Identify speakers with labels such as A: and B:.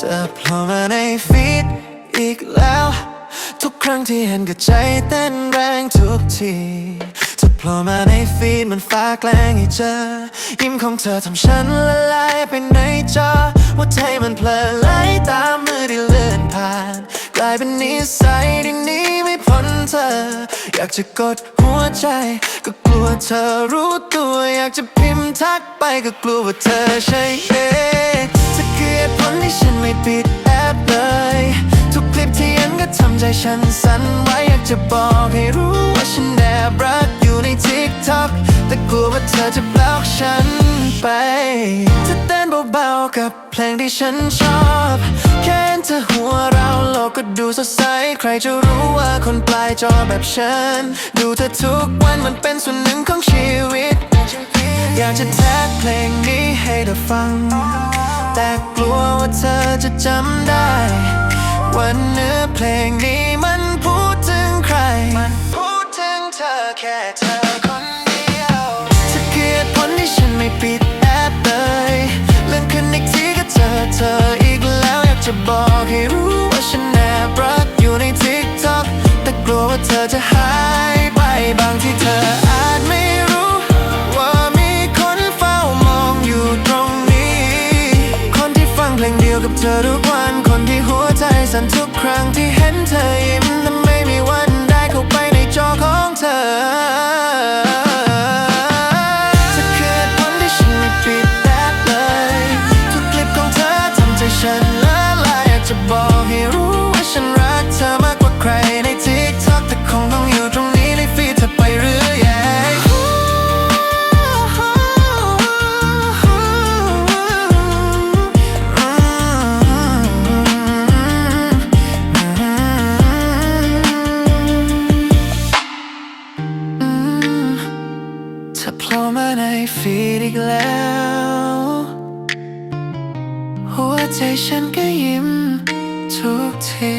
A: เธอโผล่มาในฟีดอีกแล้ว ทุกครั้งที่เห็นก็ใจเต้นแรงทุกทีเธอโผล่มาในฟีดมันฟ้าแกล้งให้เจอ ยิ้มของเธอทำฉันละลายไปในจอว่าใจมันเพลินไหลตามมือที่เลื่อนผ่าน กลายเป็นนิสัยที่นี้ไม่พ้นเธอ อยากจะกดหัวใจ ก็กลัวเธอรู้ตัว อยากจะพิมพ์ทักไปก็กลัวว่าเธอใช่เอง ตุผลที่ฉันไม่ปิดแอปเลย ทุกคลิปที่เห็นก็ทำใจฉันสั่นไหวอยากจะบอกให้รู้ว่าฉันแอบรักอยู่ใน TikTok แต่กลัวว่าเธอจะบล็อกฉันไปจะเต้นเบาๆกับเพลงที่ฉันชอบแค่เห็นเธอหัวเราโลกก็ดูสดใสใครจะรู้ว่าคนปลายจอแบบฉัน ดูเธอทุกวันมันเป็นส่วนหนึ่งของชีวิต อยากจะแท็กเพลงนี้ให้เธอฟัง แต่กลัวว่าเธอจะจำได้ว่าเนื้อเพลงนี้มันพูดถึงใคร มันพูดถึงเธอแค่เธอคนเดียวจะเกลียดผลที่ฉันไม่ปิดแอปเลยเรื่องขึ้นอีกทีก็เจอเธออีกแล้วอยากจะบอกให้รู้ว่าฉันแอบรักอยู่ใน TikTok แต่กลัวว่าเธอจะหา กับเธอทุกวันคนที่หัวใจสั่นทุกครั้งที่เห็นเธอยิ้ม เข้ามาในฟีดอีกแล้ว หัวใจฉันก็ยิ้มทุกที